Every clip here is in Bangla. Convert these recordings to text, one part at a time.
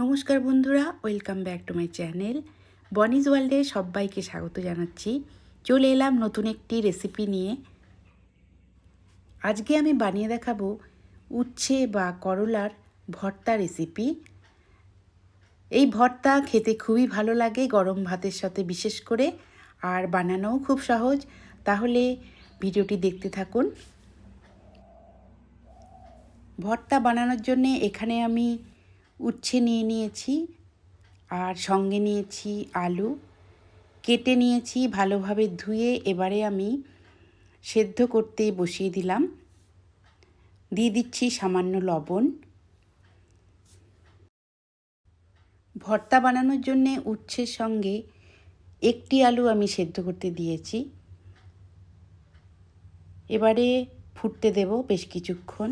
নমস্কার বন্ধুরা, welcome back to my channel. বনিজ ওয়ার্ল্ডে সবাইকে স্বাগত জানাচ্ছি। চলে এলাম নতুন একটি রেসিপি নিয়ে। আজকে আমি বানিয়ে দেখাবো উচ্ছে বা করলার ভর্তা রেসিপি। এই ভর্তা খেতে খুবই ভালো লাগে গরম ভাতের সাথে বিশেষ করে, আর বানানোও খুব সহজ। তাহলে ভিডিওটি দেখতে থাকুন। ভর্তা বানানোর জন্যে এখানে আমি উচ্ছে নিয়ে নিয়েছি, আর সঙ্গে নিয়েছি আলু। কেটে নিয়েছি ভালোভাবে ধুয়ে এবারে আমি সেদ্ধ করতে বসিয়ে দিলাম। দিয়ে দিচ্ছি সামান্য লবণ। ভর্তা বানানোর জন্যে উচ্ছের সঙ্গে একটি আলু আমি সেদ্ধ করতে দিয়েছি। এবারে ফুটতে দেব বেশ কিছুক্ষণ।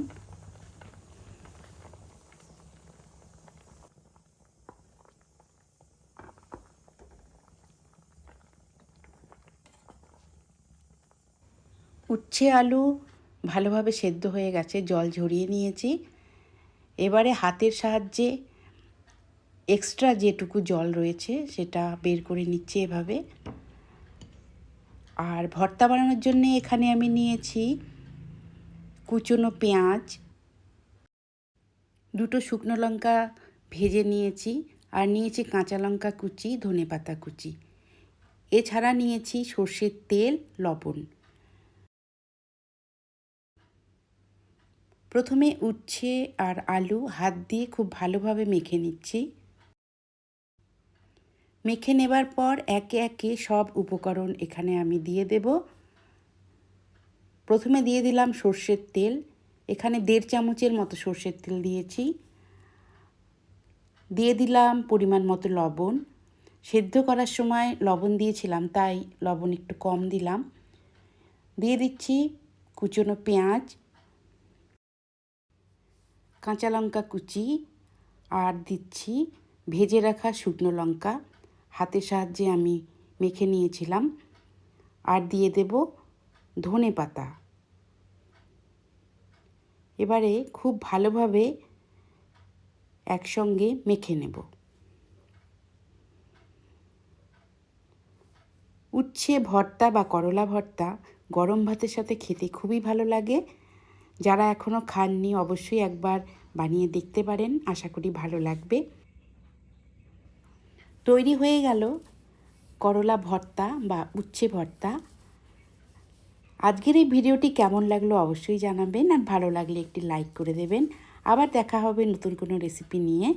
উচ্ছে আলু ভালোভাবে সেদ্ধ হয়ে গেছে, জল ঝরিয়ে নিয়েছি। এবারে হাতের সাহায্যে এক্সট্রা যেটুকু জল রয়েছে সেটা বের করে নিচ্ছি এভাবে। আর ভর্তা বানানোর জন্য এখানে আমি নিয়েছি কুচনো পেঁয়াজ, দুটো শুকনো লঙ্কা ভেজে নিয়েছি আর নিয়েছি কাঁচা লঙ্কা কুচি ধনে পাতা কুচি। এছাড়া নিয়েছি সর্ষের তেল, লবণ। প্রথমে উচ্ছে আর আলু হাত দিয়ে খুব ভালোভাবে মেখে নিচ্ছি। মেখে নেবার পর একে একে সব উপকরণ এখানে আমি দিয়ে দেব। প্রথমে দিয়ে দিলাম সর্ষের তেল। এখানে দেড় চামচের মতো সর্ষের তেল দিয়েছি। দিয়ে দিলাম পরিমাণ মতো লবণ। সেদ্ধ করার সময় লবণ দিয়েছিলাম, তাই লবণ একটু কম দিলাম। দিয়ে দিচ্ছি কুচনো পেঁয়াজ। কাঁচা লঙ্কা কুচি আর দিচ্ছি ভেজে রাখা শুকনো লঙ্কা। হাতের সাহায্যে আমি মেখে নিয়েছিলাম। আর দিয়ে দেব ধনে পাতা। এবারে খুব ভালোভাবে একসঙ্গে মেখে নেব। উচ্ছে ভর্তা বা করলা ভর্তা গরম ভাতের সাথে খেতে খুবই ভালো লাগে। যারা এখনও খাননি, অবশ্যই একবার বানিয়ে দেখতে পারেন। আশা করি ভালো লাগবে। তৈরি হয়ে গেল করলা ভর্তা বা উচ্ছে ভর্তা। আজকের এই ভিডিওটি কেমন লাগল অবশ্যই জানাবেন আর ভালো লাগলে একটি লাইক করে দেবেন। আবার দেখা হবে নতুন কোনো রেসিপি নিয়ে।